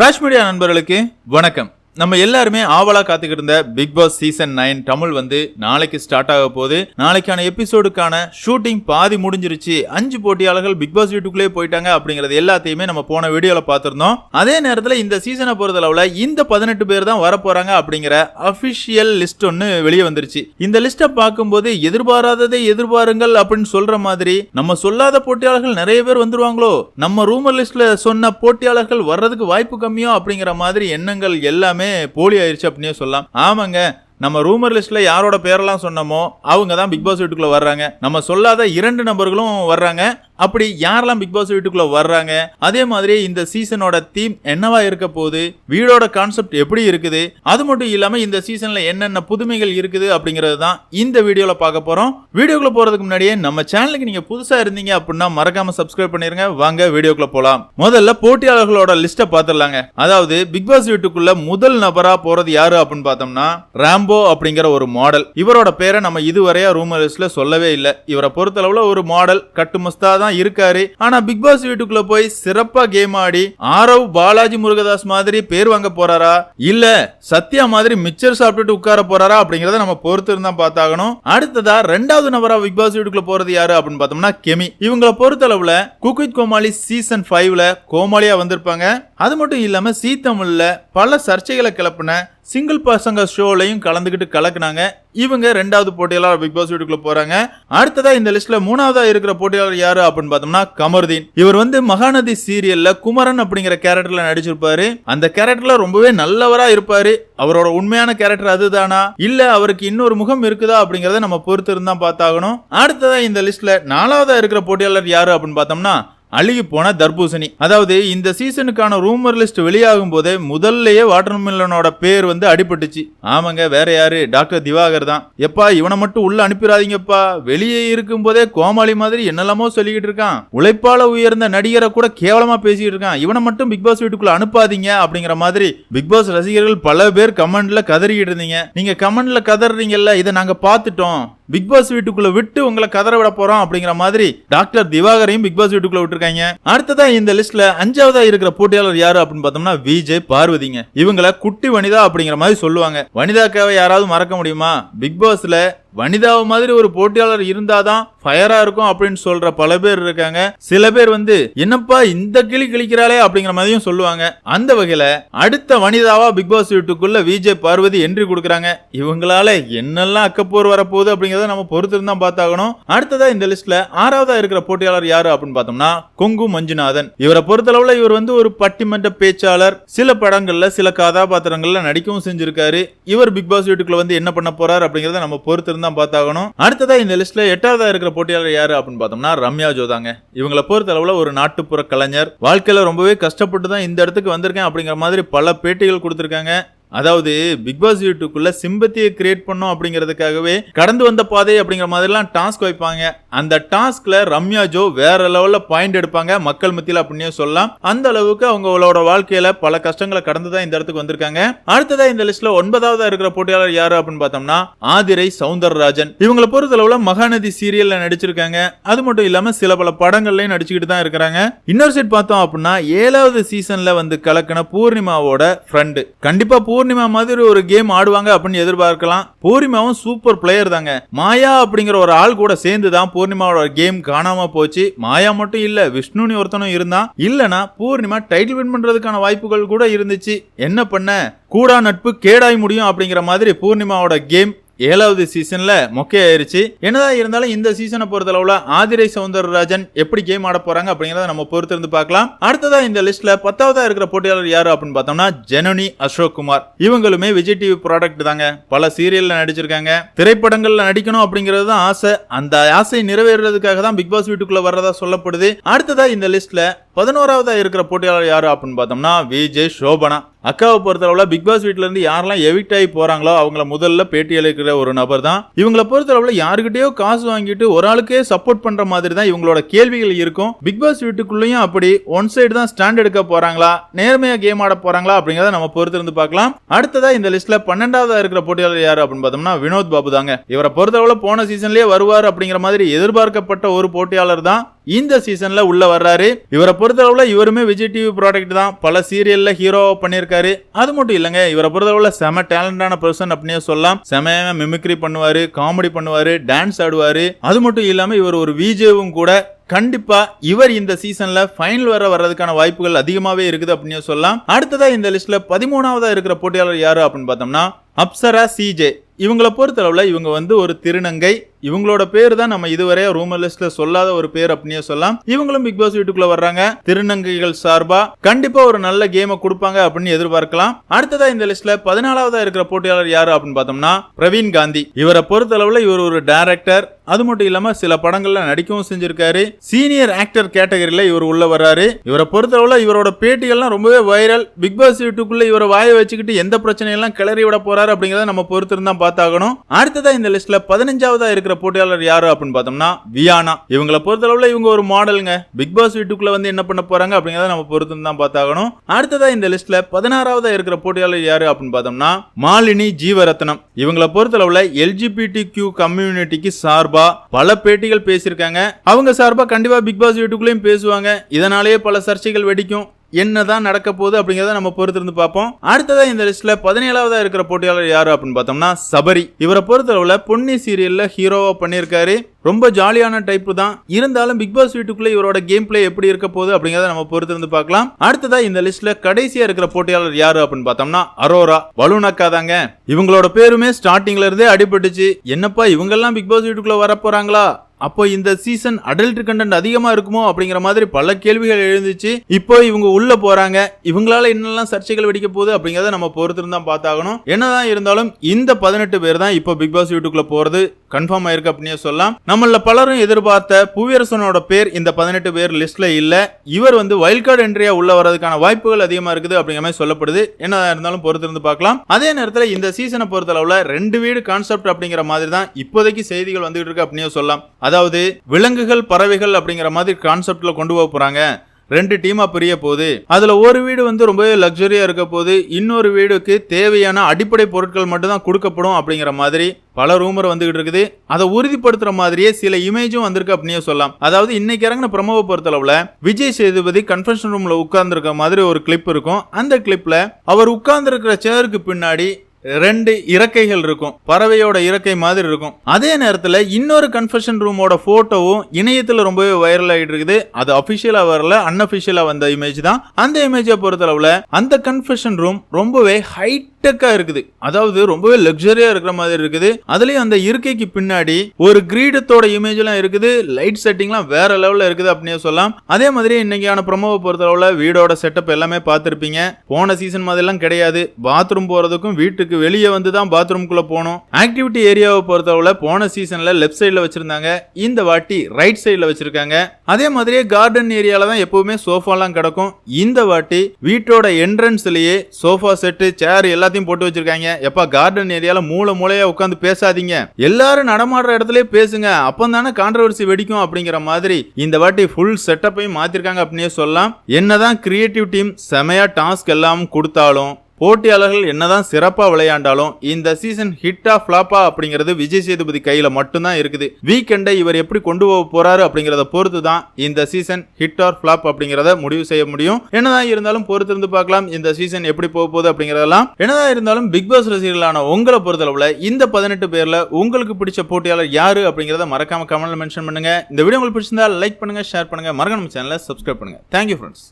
Raj media நண்பர்களுக்கு வணக்கம். நம்ம எல்லாருமே ஆவலா காத்துக்கிட்டு இருந்த Bigg Boss season nine Tamil வந்து நாளைக்கு ஸ்டார்ட் ஆக போகுது. நாளைக்கான எபிசோடுக்கான ஷூட்டிங் பாதி முடிஞ்சிருச்சு. அஞ்சு போட்டியாளர்கள் பிக் பாஸ் வீட்டுக்குள்ளே போயிட்டாங்க அப்படிங்கறது எல்லாத்தையுமே நம்ம போன வீடியோல பார்த்துருந்தோம். அதே நேரத்தில் இந்த சீசனை பொறுத்தளவுல இந்த பதினெட்டு பேர் தான் வரப்போறாங்க அப்படிங்கிற அபிஷியல் லிஸ்ட் ஒன்னு வெளியே வந்துருச்சு. இந்த லிஸ்ட்டை பார்க்கும்போது எதிர்பாராததை எதிர்பாருங்கள் அப்படின்னு சொல்ற மாதிரி நம்ம சொல்லாத போட்டியாளர்கள் நிறைய பேர் வந்துருவாங்களோ? நம்ம ரூமர் லிஸ்ட்ல சொன்ன போட்டியாளர்கள் வர்றதுக்கு வாய்ப்பு கம்மியோ அப்படிங்கிற மாதிரி எண்ணங்கள் எல்லாமே போலி ஆயிடுச்சு அப்படின்னே சொல்லலாம். ஆமாங்க நம்ம ரூமர் லிஸ்ட்ல யாரோட பேரெல்லாம் சொன்னோமோ அவங்க தான் பிக் பாஸ் வீட்டுக்குள்ள வர்றாங்க. நம்ம சொல்லாத இரண்டு நபர்களும் வர்றாங்க. அப்படி யாரெல்லாம் பிக் பாஸ் வீட்டுக்குள்ள வர்றாங்க அதே மாதிரி இந்த சீசனோட தீம் என்னவா இருக்க போகுது வீடோட கான்செப்ட் எப்படி இருக்குது அது மட்டும் இல்லாம இந்த சீசன்ல என்னென்ன புதுமைகள் இருக்குது அப்படிங்கிறது தான் இந்த வீடியோல பார்க்க போறோம். வீடியோக்குள்ள போறதுக்கு முன்னாடியே நம்ம சேனலுக்கு நீங்க புதுசா இருந்தீங்க அப்படின்னா மறக்காம சப்ஸ்கிரைப் பண்ணிருங்க. வாங்க வீடியோக்குள்ள போலாம். முதல்ல போட்டியாளர்களோட லிஸ்ட்டை பார்த்துடலாங்க. அதாவது பிக் பாஸ் வீட்டுக்குள்ள முதல் நபரா போறது யாரு அப்படின்னு பார்த்தோம்னா ராம்போ அப்படிங்கிற ஒரு மாடல் இவரோட பேரை நம்ம இதுவரையா ரூமர்ஸ்ல சொல்லவே இல்லை. இவரை பொறுத்தளவுல ஒரு மாடல் கட்டுமஸ்தா தான் இருக்காரு. ஆனா பிக் பாஸ் வீட்டுக்குள்ள போய் சிறப்பா கேம் ஆடி ஆரவ் பாலாஜி முருகதாஸ் மாதிரி பேர் வாங்க போறாரா? இல்ல சத்யா மாதிரி மிச்சர் சாப்பிட்டுட்டு உட்கார போறாரா அப்படிங்கறத நம்ம பொறுத்து இருந்தா பார்த்தாகணும். அடுத்ததா ரெண்டாவது நபரா பிக் பாஸ் வீட்டுக்குள்ள போறது யாரு அப்படின்னு பார்த்தோம்னா கெமி. இவங்கள பொறுத்தளவுல குக்வித் கோமாளி சீசன் ஃபைவ்ல கோமாளியா வந்திருப்பாங்க. அது மட்டும் இல்லாம சீ தமிழ்ல பல சர்ச்சைகளை கிளப்பின சிங்கிள் பசங்க ஷோலையும் கலந்துக்கிட்டு கலக்குனாங்க. இவங்க ரெண்டாவது போட்டியாளர் பிக் பாஸ் வீட்டுக்குள்ள போறாங்க. அடுத்ததா இந்த லிஸ்ட்ல மூணாவதா இருக்கிற போட்டியாளர் யாரு அப்படின்னு பார்த்தோம்னா கமருதீன். இவர் வந்து மகாநதி சீரியல்ல குமரன் அப்படிங்கிற கேரக்டர்ல நடிச்சிருப்பாரு. அந்த கேரக்டர்ல ரொம்பவே நல்லவரா இருப்பாரு. அவரோட உண்மையான கேரக்டர் அதுதானா? இல்ல அவருக்கு இன்னொரு முகம் இருக்குதா அப்படிங்கறத நம்ம பொறுத்து இருந்தா பார்த்தாகணும். அடுத்ததா இந்த லிஸ்ட்ல நாலாவதா இருக்கிற போட்டியாளர் யாரு அப்படின்னு பார்த்தோம்னா அழுகி போன தர்பூசணி. அதாவது இந்த சீசனுக்கான ரூமர் லிஸ்ட் வெளியாகும் போதே முதல்லயே வாட்டர்மெலனோட பேர் வந்து அடிபட்டுச்சு. ஆமாங்க வேற யாரு? டாக்டர் திவாகர் தான். எப்பா இவனை மட்டும் உள்ள அனுப்பிடாதீங்கப்பா. வெளியே இருக்கும் போதே கோமாளி மாதிரி என்னெல்லாமோ சொல்லிக்கிட்டு இருக்கான். உழைப்பால உயர்ந்த நடிகரை கூட கேவலமா பேசிட்டு இருக்கான். இவனை மட்டும் பிக் பாஸ் வீட்டுக்குள்ள அனுப்பாதீங்க அப்படிங்கிற மாதிரி பிக் பாஸ் ரசிகர்கள் பல பேர் கமெண்ட்ல கதறிக்கிட்டு இருந்தீங்க. நீங்க கமெண்ட்ல கதறீங்கல்ல இதை நாங்க பார்த்துட்டோம். பிக் பாஸ் வீட்டுக்குள்ள விட்டு உங்களை கதற விட போறோம் அப்படிங்கிற மாதிரி டாக்டர் திவாகரையும் பிக் பாஸ் வீட்டுக்குள்ள விட்டுருக்காங்க. அடுத்ததா இந்த லிஸ்ட்ல அஞ்சாவதா இருக்கிற போட்டியாளர் யாரு அப்படின்னு பார்த்தோம்னா விஜய் பார்வதிங்க. இவங்களை குட்டி வனிதா அப்படிங்கிற மாதிரி சொல்லுவாங்க. வனிதாக்காவை யாராவது மறக்க முடியுமா? பிக் பாஸ்ல வனிதாவை மாதிரி ஒரு போட்டியாளர் இருந்தாதான் ஃபயரா இருக்கும் அப்படின்னு சொல்ற பல பேர் இருக்காங்க. சில பேர் வந்து என்னப்பா இந்த கிளி கிழிக்கிறாளே? அப்படிங்கிற மாதிரியும் சொல்லுவாங்க. அந்த வகையில அடுத்த வனிதாவா பிக் பாஸ் வீட்டுக்குள்ள விஜய் பார்வதி என்ட்ரி கொடுக்குறாங்க. இவங்களால என்னெல்லாம் அக்கப்போர் வரப்போகுது அப்படிங்கறத நம்ம பொறுத்திருந்தா பார்த்தாகணும். அடுத்ததா இந்த லிஸ்ட்ல ஆறாவதா இருக்கிற போட்டியாளர் யாரு அப்படின்னு பார்த்தோம்னா கொங்கு மஞ்சுநாதன். இவரை பொறுத்தளவுல இவர் வந்து ஒரு பட்டிமன்ற பேச்சாளர். சில படங்கள்ல சில கதாபாத்திரங்கள்ல நடிக்கவும் செஞ்சிருக்காரு. இவர் பிக் பாஸ் வீட்டுக்குள்ள வந்து என்ன பண்ண போறாரு அப்படிங்கறத நம்ம பொறுத்து தான் பார்த்தாகணும். அடுத்ததா இந்த லிஸ்ட்ல எட்டாவதா இருக்கிற போட்டியாளர் யாரு அப்படின்னு பார்த்தோம்னா ரம்யா ஜோதாங்க. இவங்களை அளவில் ஒரு நாட்டுப்புற கலைஞர். வாழ்க்கையில் ரொம்பவே கஷ்டப்பட்டு தான் இந்த இடத்துக்கு வந்திருக்கேன் அப்படிங்கிற மாதிரி பல பேட்டிகள் கொடுத்துருக்காங்க. அதாவது பிக் பாஸ் வீட்டுக்குள்ள சிம்பத்தியை கிரியேட் பண்ணும் அப்படிங்கிறதுக்காகவே கடந்து வந்த பாதை அப்படிங்கிற மாதிரிலாம் டாஸ்க் வைப்பாங்க. அந்த டாஸ்க்ல ரம்யா ஜோ வேற லெவல்ல பாயிண்ட் எடுப்பாங்க. மக்கள் மத்தியில் அப்படின்னே சொல்லலாம். அந்த அளவுக்கு அவங்களோட வாழ்க்கையில பல கஷ்டங்களை கடந்து தான் இந்த இடத்துக்கு வந்திருக்காங்க. அடுத்ததா இந்த லிஸ்ட்ல ஒன்பதாவதா இருக்கிற போட்டியாளர் யாரு அப்படின்னு பார்த்தோம்னா ஆதிரை சவுந்தரராஜன். இவங்களை பொறுத்தளவுல மகாநதி சீரியல்ல நடிச்சிருக்காங்க. அது மட்டும் இல்லாம சில பல படங்கள்லயும் நடிச்சுக்கிட்டு தான் இருக்கிறாங்க. இன்னொரு சைட் பார்த்தோம் அப்படின்னா ஏழாவது சீசன்ல வந்து கலக்கின பூர்ணிமாவோட ஃப்ரெண்டு கண்டிப்பா பூர்ணிமா மாதிரி ஒரு கேம் ஆடுவாங்க அப்படின்னு எதிர்பார்க்கலாம். பூர்ணிமாவும் சூப்பர் பிளேயர் தாங்க. மாயா அப்படிங்கிற ஒரு ஆள் கூட சேர்ந்து தான் பூர்ணிமாவோட கேம் காணாம போச்சு. மாயா மட்டும் இல்ல விஷ்ணுன்னு ஒருத்தனும் இருந்தான். இல்லனா பூர்ணிமா டைட்டில் வின் பண்றதுக்கான வாய்ப்புகள் கூட இருந்துச்சு. என்ன பண்ண? கூடா நட்பு கேடாய் முடியும் அப்படிங்கிற மாதிரி பூர்ணிமாவோட கேம் ஏழாவது சீசன்ல மொக்கையாயிருச்சு. என்னதான் இருந்தாலும் இந்த சீசனை பொறுத்தளவுல ஆதிரை சவுந்தரராஜன் எப்படி கேம் ஆட போறாங்க அப்படிங்கறத நம்ம பொறுத்திருந்து பார்க்கலாம். அடுத்ததா இந்த லிஸ்ட்ல பத்தாவதா இருக்கிற போட்டியாளர் யாரு அப்படின்னு பார்த்தோம்னா ஜெனனி அசோக் குமார் இவங்களுமே விஜய் டிவி ப்ராடக்ட் தாங்க. பல சீரியல்ல நடிச்சிருக்காங்க. திரைப்படங்கள்ல நடிக்கணும் அப்படிங்கிறது தான் ஆசை. அந்த ஆசை நிறைவேறதுக்காக தான் பிக் பாஸ் வீட்டுக்குள்ள வர்றதா சொல்லப்படுது. அடுத்ததா இந்த லிஸ்ட்ல பதினோராவதா இருக்கிற போட்டியாளர் யாரு அப்படின்னு பார்த்தோம்னா விஜய் சோபனா. அக்காவை பொறுத்தளவுல பிக் பாஸ் வீட்டிலேருந்து இருந்து யாரெல்லாம் எவிக்ட் ஆகி போகிறாங்களோ அவங்கள முதல்ல பேட்டி அளிக்கிற ஒரு நபர் தான். இவங்கள பொறுத்தளவுல யாருக்கிட்டயோ காசு வாங்கிட்டு ஒரு ஆளுக்கே சப்போர்ட் பண்ணுற மாதிரி தான் இவங்களோட கேள்விகள் இருக்கும். பிக் பாஸ் வீட்டுக்குள்ளேயும் அப்படி ஒன் சைடு தான் ஸ்டாண்ட் எடுக்க போகிறாங்களா நேர்மையாக கேம் ஆட போகிறாங்களா அப்படிங்கிறத நம்ம பொறுத்திருந்து பார்க்கலாம். அடுத்ததாக இந்த லிஸ்ட்டில் பன்னெண்டாவதாக இருக்கிற போட்டியாளர் யார் அப்படின்னு பார்த்தோம்னா வினோத் பாபு தாங்க. இவரை பொறுத்தளவில் போன சீசன்லேயே வருவார் அப்படிங்கிற மாதிரி எதிர்பார்க்கப்பட்ட ஒரு போட்டியாளர் தான் இந்த சீசன்ல உள்ள வர்றாரு. இவரை பொறுத்தளவுல இவருமே விஜய் டிவி ப்ராடக்ட் தான். பல சீரியல்ல ஹீரோவா பண்ணியிருக்காரு. அது மட்டும் இல்லைங்க இவரை பொறுத்தளவுல செம டேலண்டான பர்சன் அப்படின்னே சொல்லலாம். செமையா மிமிக்ரி பண்ணுவாரு காமெடி பண்ணுவாரு டான்ஸ் ஆடுவாரு. அது மட்டும் இல்லாம இவர் ஒரு விஜேவும் கூட கண்டிப்பா இவர் இந்த சீசன்ல ஃபைனல் வர வர்றதுக்கான வாய்ப்புகள் அதிகமாவே இருக்குது அப்படின்னு சொல்லலாம். அடுத்ததா இந்த லிஸ்ட்ல பதிமூணாவதா இருக்கிற போட்டியாளர் யாரு அப்படின்னு பார்த்தோம்னா அப்சரா சிஜே இவங்கள பொறுத்தளவில் இவங்க வந்து ஒரு திருநங்கை. இவங்களோட பேர் தான் நம்ம இதுவரை ரூமர் லிஸ்ட்ல சொல்லாத ஒரு பேர் அப்படின்னே சொல்லலாம். இவங்களும் பிக் பாஸ் வீட்டுக்குள்ள வர்றாங்க. திருநங்கைகள் சார்பா கண்டிப்பா ஒரு நல்ல கேமை கொடுப்பாங்க அப்படின்னு எதிர்பார்க்கலாம். அடுத்ததா இந்த லிஸ்ட்ல பதினாலாவதா இருக்கிற போட்டியாளர் யாரு அப்படின்னு பார்த்தோம்னா பிரவீன் காந்தி. இவரை பொறுத்தளவுல இவர் ஒரு டைரக்டர் அது மட்டும் இல்லாம சில படங்கள்ல நடிக்கவும் செஞ்சிருக்காரு. சீனியர் ஆக்டர் கேட்டகரியில இவர் உள்ள வர்றாரு. இவரை பொறுத்தளவுல இவரோட பேட்டிகள்லாம் ரொம்பவே வைரல் பிக் பாஸ் வீட்டுக்குள்ள இவரை வாயை வச்சுக்கிட்டு எந்த பிரச்சனையெல்லாம் கிளறி விட போறாரு அப்படிங்கறத நம்ம பொறுத்திருந்தா பார்த்தாகணும். அடுத்ததா இந்த லிஸ்ட்ல பதினஞ்சாவதா இருக்கிற போட்டியாளர் யாரு அப்படின்னு பார்த்தோம்னா வியானா. இவங்களை பொறுத்தளவுல இவங்க ஒரு மாடலுங்க. பிக் பாஸ் வீட்டுக்குள்ள வந்து என்ன பண்ண போறாங்க அப்படிங்கறத நம்ம பொறுத்து பார்த்தாகணும். அடுத்ததா இந்த லிஸ்ட்ல பதினாறாவதா இருக்கிற போட்டியாளர் யாரு அப்படின்னு பார்த்தோம்னா மாலினி ஜீவரத்னம். இவங்களை பொறுத்தளவுல எல்ஜிபிடி கியூ கம்யூனிட்டிக்கு சார்பா பல பேட்டிகள் பேசியிருக்காங்க. அவங்க சார்பா கண்டிப்பா பிக் பாஸ் வீட்டுக்குள்ளேயும் பேசுவாங்க. இதனாலேயே பல சர்ச்சைகள் வெடிக்கும். என்னதான் நடக்க போகுது அப்படிங்கிறத நம்ம பொறுத்திருந்து பார்ப்போம். அடுத்ததாக இந்த லிஸ்ட்ல பதினேழாவதா இருக்கிற போட்டியாளர் யாரு அப்படின்னு பார்த்தோம்னா சபரி. இவரை பொறுத்தளவுல பொன்னி சீரியல்ல ஹீரோவா பண்ணியிருக்காரு. ரொம்ப ஜாலியான டைப் தான். இருந்தாலும் பிக் பாஸ் வீட்டுக்குள்ள இவரோட கேம் பிளே எப்படி இருக்க போகுது அப்படிங்கறத நம்ம பொறுத்திருந்து பார்க்கலாம். அடுத்ததா இந்த லிஸ்ட்ல கடைசியா இருக்கிற போட்டியாளர் யாரு அப்படின்னு பார்த்தோம்னா அரோரா. வலுனக்கா தாங்க. இவங்களோட பேருமே ஸ்டார்டிங்ல இருந்தே அடிபட்டுச்சு. என்னப்பா இவங்கெல்லாம் பிக் பாஸ் வீட்டுக்குள்ள வர போறாங்களா அப்போ இந்த சீசன் அடல்ட் கண்டென்ட் அதிகமா இருக்குமோ அப்படிங்கிற மாதிரி பல கேள்விகள் எழுந்துச்சு. இப்போ இவங்க உள்ள போறாங்க. இவங்களால என்னெல்லாம் சர்ச்சைகள் வெடிக்க போகுது அப்படிங்கறத நம்ம பொறுத்திருந்து தான் பார்த்தாகணும். என்னதான் இருந்தாலும் இந்த பதினெட்டு பேர் தான் இப்போ பிக் பாஸ் வீட்டுக்குள்ள போறது. கன்ஃபார்ம் ஆயிருக்கு அப்படின்னு சொல்லலாம். நம்மள பலரும் எதிர்பார்த்த புவியரசனோட பேர் இந்த பதினெட்டு பேர் லிஸ்ட்ல இல்ல. இவர் வந்து வைல்ட் கார்டு என்ட்ரியா உள்ள வரதுக்கான வாய்ப்புகள் அதிகமா இருக்குது அப்படிங்கிற மாதிரி சொல்லப்படுது. என்னதான் இருந்தாலும் பொறுத்திருந்து பார்க்கலாம். அதே நேரத்தில் இந்த சீசனை பொறுத்தளவுல ரெண்டு வீடு கான்செப்ட் அப்படிங்கிற மாதிரி தான் இப்போதைக்கு செய்திகள் வந்துகிட்டு இருக்கு அப்படின்னு சொல்லலாம். அதாவது விலங்குகள் பறவைகள் அப்படிங்கிற மாதிரி கான்செப்ட்ல கொண்டு போக போறாங்க. ரெண்டு டீமா பிரிய போகுது. அதுல ஒரு வீடு வந்து ரொம்பவே லக்ஸரியா இருக்க போது இன்னொரு வீடுக்கு தேவையான அடிப்படை பொருட்கள் மட்டும் தான் கொடுக்கப்படும் அப்படிங்கிற மாதிரி பல ரூமர் வந்துகிட்டு இருக்குது. அதை உறுதிப்படுத்துற மாதிரியே சில இமேஜும் வந்திருக்கு அப்படின்னே சொல்லலாம். அதாவது இன்னைக்கு இறங்கின பிரமோவை பொறுத்தளவுல விஜய் சேதுபதி கன்ஃபென்ஷன் ரூம்ல உட்கார்ந்துருக்க மாதிரி ஒரு கிளிப் இருக்கும். அந்த கிளிப்ல அவர் உட்கார்ந்துருக்கிற சேருக்கு பின்னாடி ரெண்டு இறக்கைகள் இருக்கும். பறவையோட இறக்கை மாதிரி இருக்கும். அதே நேரத்தில் இன்னொரு கன்ஃபெஷன் ரூமோட ஃபோட்டோவும் இணையத்தில் ரொம்பவே வைரல் ஆகிட்டு இருக்குது. அது அஃபிஷியலாக வரல அன்அஃபிஷியலாக வந்த இமேஜ் தான். அந்த இமேஜை பொறுத்தளவில் அந்த கன்ஃபெஷன் ரூம் ரொம்பவே ஹைட் ஹைடெக்கா இருக்குது. அதாவது ரொம்பவே லக்ஸரியா இருக்கிற மாதிரி இருக்குது. அதுலயும் அந்த இருக்கைக்கு பின்னாடி ஒரு கிரீடத்தோட இமேஜ் எல்லாம் இருக்குது. லைட் செட்டிங்லாம் வேற லெவல்ல இருக்குது அப்படின்னு சொல்லலாம். அதே மாதிரி இன்னைக்கான ப்ரொமோவை பொறுத்தளவுல வீடோட செட்டப் எல்லாமே பார்த்துருப்பீங்க. போன சீசன் மாதிரிலாம் கிடையாது. பாத்ரூம் போறதுக்கும் வீட்டுக்கு வெளியே வந்து தான் பாத்ரூம்குள்ள போகணும் ஆக்டிவிட்டி ஏரியாவை பொறுத்தளவுல போன சீசன்ல லெஃப்ட் சைடில் வச்சிருந்தாங்க. இந்த வாட்டி ரைட் சைடில் வச்சிருக்காங்க. அதே மாதிரியே கார்டன் ஏரியால தான் எப்பவுமே சோஃபாலாம் கிடக்கும். இந்த வாட்டி வீட்டோட என்ட்ரன்ஸ்லயே சோஃபா செட்டு சேர் எல்லாத்தையும் போட்டு வச்சிருக்காங்க. எப்பா கார்டன் ஏரியால மூளை மூளையா உட்காந்து பேசாதீங்க. எல்லாரும் நடமாடுற இடத்துல பேசுங்க. அப்போ தானே கான்ட்ரவர்சி வெடிக்கும் அப்படிங்கிற மாதிரி இந்த வாட்டி ஃபுல் செட்டப்பையும் மாத்திருக்காங்க அப்படின்னே சொல்லலாம். என்னதான் கிரியேட்டிவ் டீம் செமையா டாஸ்க் எல்லாம் கொடுத்தாலும் போட்டியாளர்கள் என்னதான் சிறப்பாக விளையாண்டாலும் இந்த சீசன் ஹிட்டா ஃபிளாப்பா அப்படிங்கிறது விஜய் சேதுபதி கையில் மட்டும்தான் இருக்குது. வீக்கெண்டை இவர் எப்படி கொண்டு போக போறாரு அப்படிங்கிறத பொறுத்து தான் இந்த சீசன் ஹிட் ஆர் ஃபிளாப் அப்படிங்கிறத முடிவு செய்ய முடியும். என்னதான் இருந்தாலும் பொறுத்து இருந்து பார்க்கலாம் இந்த சீசன் எப்படி போக போகுது அப்படிங்கிறதெல்லாம். என்னதான் இருந்தாலும் பிக் பாஸ் ரசிகர்களான உங்களை பொறுத்தளவுல இந்த பதினெட்டு பேரில் உங்களுக்கு பிடிச்ச போட்டியாளர் யாரு அப்படிங்கிறத மறக்காம கமெண்ட்ல மென்ஷன் பண்ணுங்க. இந்த வீடியோ உங்களுக்கு பிடிச்சிருந்தா லைக் பண்ணுங்க ஷேர் பண்ணுங்க. மறக்காம சேனலை சப்ஸ்கிரைப் பண்ணுங்க. Thank you friends